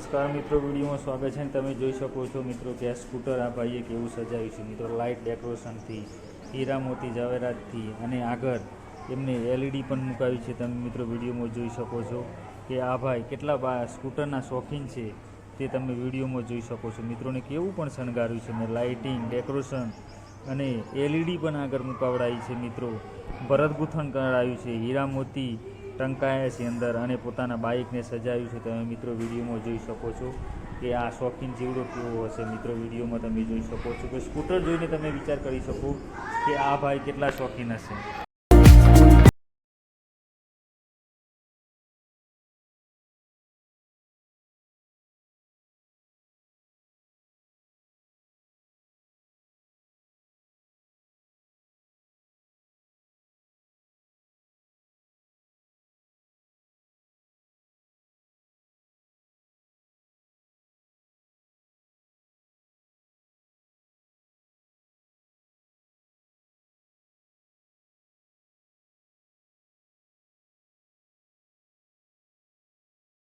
નમસ્કાર મિત્રો, વિડીયોમાં સ્વાગત છે તમે જોઈ શકો છો મિત્રો કે આ સ્કૂટર આ ભાઈએ કેવું સજાવ્યું છે. મિત્રો લાઇટ ડેકોરેશનથી હીરા મોતી ઝવેરાતથી અને આગળ એમને એલઈડી પણ મુકાવી છે. તમે મિત્રો વિડીયોમાં જોઈ શકો છો કે આ ભાઈ કેટલા સ્કૂટરના શોખીન છે તે તમે વિડીયોમાં જોઈ શકો છો. મિત્રોને કેવું પણ શણગાર્યું છે ને લાઇટિંગ ડેકોરેશન અને એલઈડી પણ આગળ મુકાવડાવી છે મિત્રો. ભરત ગૂંથણ કરાયું છે, હીરા મોતી ટંકાયા અંદર અને પોતાના બાઇકને સજાવ્યું છે. તમે મિત્રો વિડીયોમાં જોઈ શકો છો કે આ શોખીન જીવડો કેવો હશે. મિત્રો, વિડીયોમાં તમે જોઈ શકો છો કે સ્કૂટર જોઈને તમે વિચાર કરી શકો કે આ ભાઈ કેટલા શોખીન હશે.